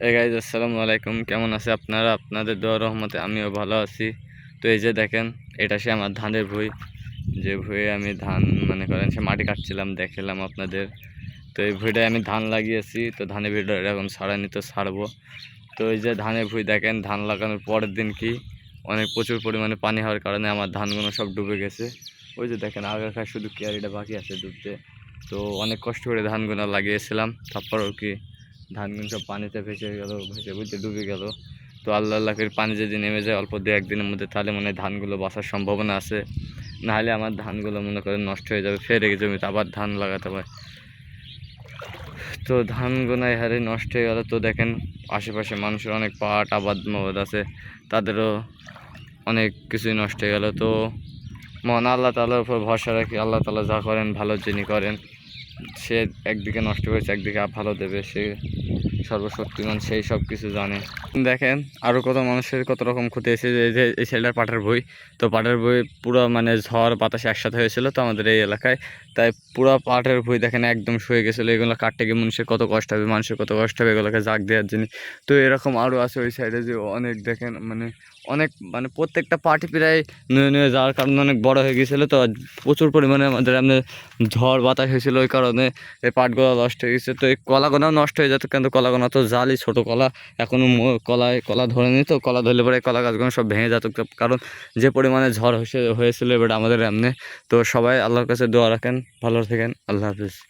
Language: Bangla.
গাইজ আসসালামু আলাইকুম। কেমন আছে আপনারা? আপনাদের দোয়া রহমতে আমিও ভালো আছি। তো এই যে দেখেন, এটা সে আমার ধানের ভুঁই। যে ভুঁয়ে আমি ধান, মনে করেন সে মাটি কাটছিলাম, দেখালাম আপনাদের। তো এই ভুঁইটায় আমি ধান লাগিয়েছি। তো ধানের ভিডিও এরকম ছাড়ানি তো ছাড়বো। তো এই যে ধানের ভুঁই দেখেন, ধান লাগানোর পরের দিন কি? অনেক প্রচুর পরিমাণে পানি হওয়ার কারণে আমার ধানগুলো সব ডুবে গেছে। ওই যে দেখেন আগাখার শুধু কেয়ারিটা বাকি আছে ডুবতে। তো অনেক কষ্ট করে ধানগুলো লাগিয়েছিলাম। তারপরেও কি? ধানগুলো সব পানিতে ভেসে গেল ভেসে বুঝতে ডুবে গেল। তো আল্লাহ আল্লাহ করে পানি যদি নেমে যায় অল্প দু একদিনের মধ্যে তাহলে মনে হয় ধানগুলো বাঁচার সম্ভাবনা আছে। নাহলে আমার ধানগুলো মনে করেন নষ্ট হয়ে যাবে ফের রেখে জমিতে আবার ধান লাগাতে হয়। তো ধানগুলো এই হারে নষ্ট হয়ে গেল। তো দেখেন আশেপাশে মানুষের অনেক পাট আবাদ মাবাদ আছে তাদেরও অনেক কিছুই নষ্ট হয়ে গেল। তো মহান আল্লাহ তালার উপর ভরসা রাখি আল্লাহ তালা যা করেন ভালো যিনি করেন। সে একদিকে নষ্ট করেছে একদিকে ভালো দেবে, সে সর্বশক্তিমান, সেই সব কিছু জানে। দেখেন আরও কত মানুষের কত রকম ক্ষতি হয়েছে যে এই যে এই ছেলেটার পাটের বই। তো পাটের বই পুরো মানে ঝড় বাতাসে একসাথে হয়েছিল তো আমাদের এই এলাকায়। তাই পুরো পাটের বই দেখেন একদম শুয়ে গেছিল, এগুলো কাটতে গিয়ে মানুষের কত কষ্ট হবে, মানুষের কত কষ্ট হবে, এগুলোকে জাগ দেওয়ার জন্য। তো এরকম আরও আছে ওই সাইডে যে অনেক দেখেন মানে অনেক মানে প্রত্যেকটা পার্টি প্রায় নুয়ে নুয়ে যাওয়ার কারণে অনেক বড় হয়ে গিয়েছিল তো প্রচুর পরিমাণে আমাদের এমনি ঝড় বাতাস হয়েছিল ওই কারণে এই পাটগুলো নষ্ট হয়ে গেছে তো এই কলাগোনাও নষ্ট হয়ে যেত কিন্তু কলাগোনা তো জালি ছোটো কলা। এখনও কলায় কলা ধরেনি তো, কলা ধরলে পরে কলা গাছগুলো সব ভেঙে যেত। কারণ যে পরিমাণে ঝড় হয়েছে, হয়েছিল এবার আমাদের এমনি। তো সবাই আল্লাহর কাছে দোয়া রাখেন, ভালো থাকেন, আল্লাহ হাফিজ।